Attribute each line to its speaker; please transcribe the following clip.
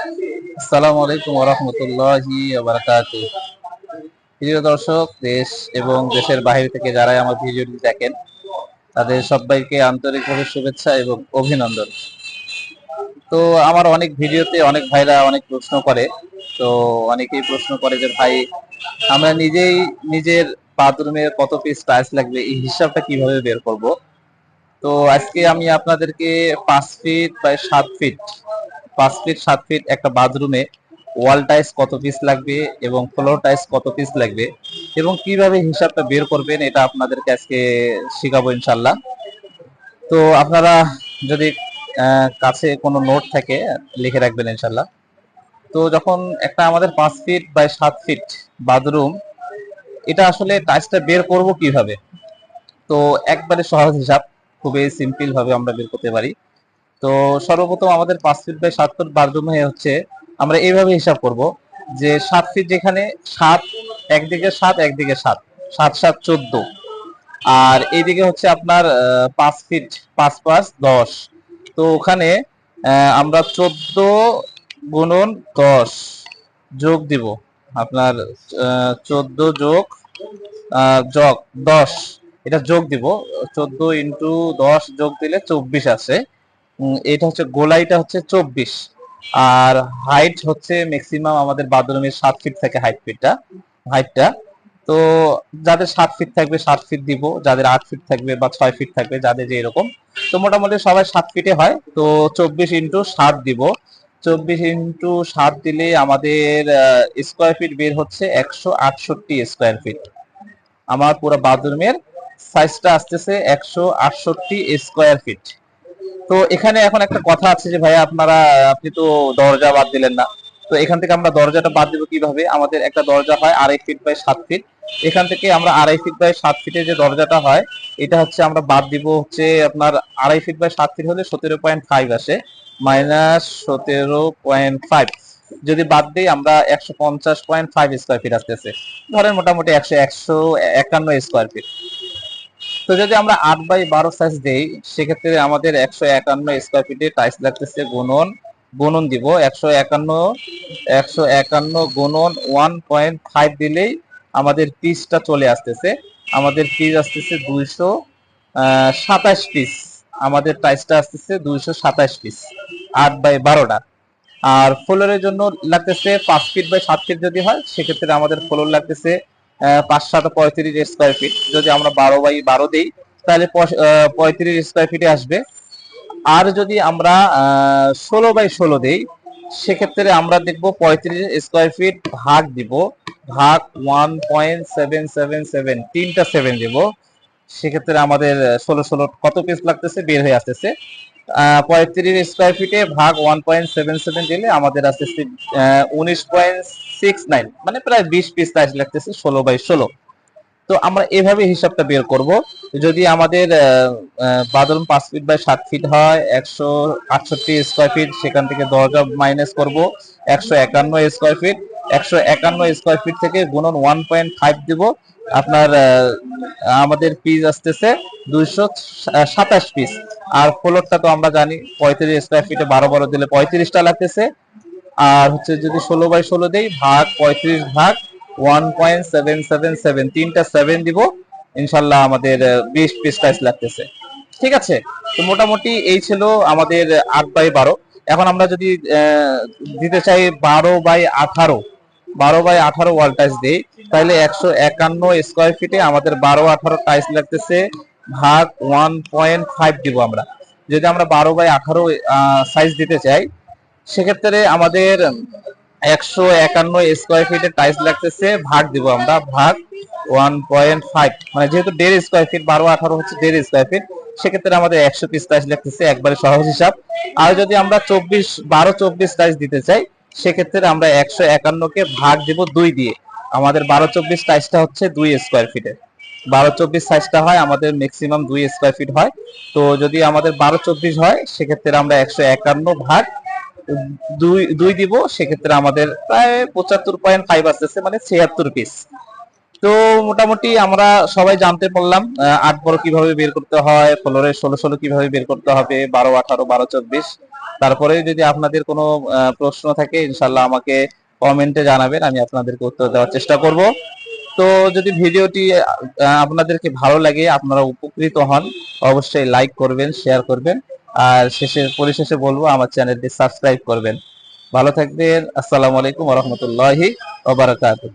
Speaker 1: আসসালামু আলাইকুম ওরহমতুল্লাহি বারাকাতু প্রিয় দর্শক, দেশ এবং দেশের বাইরে থেকে যারাই আমার ভিডিওটি দেখেন, তাদের সবাইকে আন্তরিকভাবে শুভেচ্ছা এবং অভিনন্দন। তো আমার অনেক ভিডিওতে অনেক ভাইরা অনেক প্রশ্ন করে, তো অনেকেই প্রশ্ন করে যে, ভাই, আমরা নিজেই নিজের বাথরুমে কত পিস টাইলস লাগবে? এই হিসাবটা কীভাবে বের করব? তো আজকে আমি আপনাদেরকে পাঁচ ফিট বা সাত ফিট পাঁচ ফিট সাত ফিট একটা বাথরুমে ওয়াল টাইস কত পিস লাগবে এবং ফ্লোর টাইস কত পিস লাগবে এবং কীভাবে হিসাবটা বের করবেন এটা আপনাদেরকে আজকে শেখাবো ইনশাল্লাহ তো আপনারা যদি কাছে কোনো নোট থাকে, লিখে রাখবেন ইনশাল্লাহ তো যখন একটা আমাদের পাঁচ ফিট বাই সাত ফিট বাথরুম এটা আসলে টাইসটা বের করব কীভাবে? তো একবারে সহজ হিসাব, খুবই সিম্পল ভাবে আমরা বের করতে পারি। তো সর্বপ্রথম আমাদের পাঁচ ফিট বাই সাত ফুট বাথরুমে হচ্ছে আমরা এইভাবে হিসাব করব যে সাত ফিট যেখানে সাত, একদিকে সাত একদিকে সাত সাত সাত, চোদ্দ। আর এইদিকে হচ্ছে আপনার পাঁচ ফিট পাঁচ পাঁচ, দশ। তো ওখানে আমরা চোদ্দ গুণন দশ যোগ দিব। আপনার চোদ্দ যোগ যোগ দশ। এটা যোগ দিব। চোদ্দ ইন্টু দশ যোগ দিলে চব্বিশ আছে এটা হচ্ছে গোলাইটা হচ্ছে চব্বিশ। আর হাইট হচ্ছে ম্যাক্সিমাম আমাদের বাথরুমের সাত ফিট থাকে হাইট ফিটটা হাইটটা তো যাদের সাত ফিট থাকবে, সাত ফিট দিব, যাদের আট ফিট থাকবে বা ছয় ফিট থাকবে, যাদের যে এরকম। তো মোটামুটি সবাই সাত ফিটে হয়। তো চব্বিশ ইন্টু সাত দিব। চব্বিশ ইন্টু সাত দিলে আমাদের স্কোয়ার ফিট বের হচ্ছে একশো আটষট্টি স্কোয়ার ফিট আমার পুরো বাথরুমের সাইজটা আসতেছে একশো আটষট্টি স্কোয়ার ফিট তো এখানে এখন একটা কথা আছে যে ভাই আপনারা, আপনি তো দরজা বাদ দিলেন না। তো এখান থেকে আমরা দরজাটা বাদ দিব কীভাবে? আমাদের একটা দরজা হয় আড়াই ফিট বাই সাত ফিট। এখান থেকে আমরা আড়াই ফিট বাই সাত ফিটের যে দরজাটা হয়, এটা হচ্ছে আমরা বাদ দিব হচ্ছে আপনার আড়াই ফিট বাই সাত ফিট হলে সতেরো পয়েন্ট ফাইভ আসে। মাইনাস সতেরো পয়েন্ট ফাইভ। যদি বাদ দিই, আমরা একশো পঞ্চাশ পয়েন্ট ফাইভ স্কোয়ার ফিট আসতেছে। ধরেন মোটামুটি একশো একশো একান্ন স্কোয়ার ফিট তো যদি আমরা আট বাই বারো সাইজ দেই, সেক্ষেত্রে আমাদের একশো একান্ন স্কোয়ার ফিটে টাইলস লাগতেছে গুণন গুণন দিব একশো একান্ন একশো একান্ন গুণন ওয়ান পয়েন্ট ফাইভ দিলেই আমাদের পিসটা চলে আসতেছে। আমাদের পিস আসতেছে দুইশো সাতাশ পিস আমাদের টাইসটা আসতেছে দুইশো সাতাশ পিস আট বাই বারোটা। আর ফ্লোরের জন্য লাগতেছে পাঁচ ফিট বাই সাত ফিট যদি হয়, সেক্ষেত্রে আমাদের ফ্লোর লাগতেছে আহ, পাঁচ সাত পঁয়ত্রিশ স্কোয়ার ফিট যদি আমরা বারো বাই বারো দিই তাহলে পঁয়ত্রিশ স্কোয়ার ফিটে আসবে। আর যদি আমরা ষোলো বাই ষোলো দিই সেক্ষেত্রে আমরা দেখব পঁয়ত্রিশ স্কোয়ার ফিট ভাগ দিব ভাগ one point seven seven seven তিনটা সেভেন দিব। সেক্ষেত্রে আমাদের ষোলো ষোলো কত পিস লাগতেছে? বের হয়ে আসতেছে। পঁয়ত্রিশ স্কোয়ার ফিটে ভাগ ওয়ান পয়েন্ট সেভেন সেভেন দিলে আমাদের আসতেছে উনিশ পয়েন্ট সিক্স নাইন মানে প্রায় বিশ পিস টাইস লাগতেছে ষোলো বাই ষোলো। তো আমরা এভাবে হিসাবটা বের করব। যদি আমাদের বাথরুম পাঁচ ফিট বাই সাত ফিট হয়, একশো আটষট্টি স্কোয়ার ফিট সেখান থেকে দরজা মাইনাস করব, একশো একান্ন স্কোয়ার ফিট একশো একান্ন স্কোয়ার ফিট থেকে গুণন ওয়ান পয়েন্ট ফাইভ দিব আপনার আমাদের পিস আসতেছে দুইশো সাতাশ পিস আর ফ্লোরটা তো আমরা জানি, পঁয়ত্রিশ স্কোয়ার ফিটে বারো বারো দিলে পঁয়ত্রিশটা লাগতেছে। আর হচ্ছে যদি ষোলো বাই ষোলো দেই, ভাগ পঁয়ত্রিশ ভাগ one point seven seven seven তিনটা সেভেন দিব। ইনশাল্লাহ আমাদের বিশ পিস টাইস লাগতেছে। ঠিক আছে? তো মোটামুটি এই ছিল আমাদের আট বাই বারো। এখন আমরা যদি দিতে চাই বারো বাই আঠারো। বারো বাই আঠারো ওয়াল টাইস দিই। তাহলে একশো একান্ন স্কোয়ার ফিটে আমাদের বারো আঠারো টাইস লাগতেছে। ভাগ ওয়ান পয়েন্ট ফাইভ দিব আমরা। যদি আমরা বারো বাই আঠারো সাইজ দিতে চাই, সেক্ষেত্রে আমাদের একশো একান্ন স্কোয়ার ফিটে টাইলস লাগতেছে। ভাগ দিব আমরা, ভাগ ওয়ান পয়েন্ট ফাইভ মানে যেহেতু দেড় স্কোয়ার ফিট বারো আঠারো হচ্ছে দেড় স্কোয়ার ফিট সেক্ষেত্রে আমাদের একশো পিস টাইলস লাগতেছে, একবারে সহজ হিসাব। আর যদি আমরা চব্বিশ, বারো চব্বিশ টাইলস দিতে চাই সেক্ষেত্রে আমরা একশো একান্নকে ভাগ দিব দুই দিয়ে। আমাদের বারো চব্বিশ সাইজটা হচ্ছে দুই স্কোয়ার ফিটের বারো চব্বিশ সাইজটা হয়, আমাদের ম্যাক্সিমাম দুই স্কোয়ার ফিট হয়। তো যদি আমাদের বারো চব্বিশ হয়, সেক্ষেত্রে আমরা একশো একান্ন ভাগ দুই দুই দিব। সেক্ষেত্রে আমাদের প্রায় পঁচাত্তর পয়েন্ট ফাইভ আসতেছে মানে ছিয়াত্তর পিস তো মোটামুটি আমরা সবাই জানতে পারলাম আট বড় কীভাবে বের করতে হয় ফ্লোরের ষোলো ষোলো কীভাবে বের করতে হবে, বারো, আঠারো, বারো, চব্বিশ। তারপরে যদি আপনাদের কোনো প্রশ্ন থাকে ইনশাল্লাহ আমাকে কমেন্টে জানাবেন, আমি আপনাদেরকে উত্তর দেওয়ার চেষ্টা করব। তো যদি ভিডিওটি আপনাদেরকে ভালো লাগে, আপনারা উপকৃত হন, অবশ্যই লাইক করবেন শেয়ার করবেন, আর শেষে, পরিশেষে বলব, আমার চ্যানেলটি সাবস্ক্রাইব করবেন। ভালো থাকবেন, আসসালামু আলাইকুম রহমতুল্লাহি ওবারাকাতুহ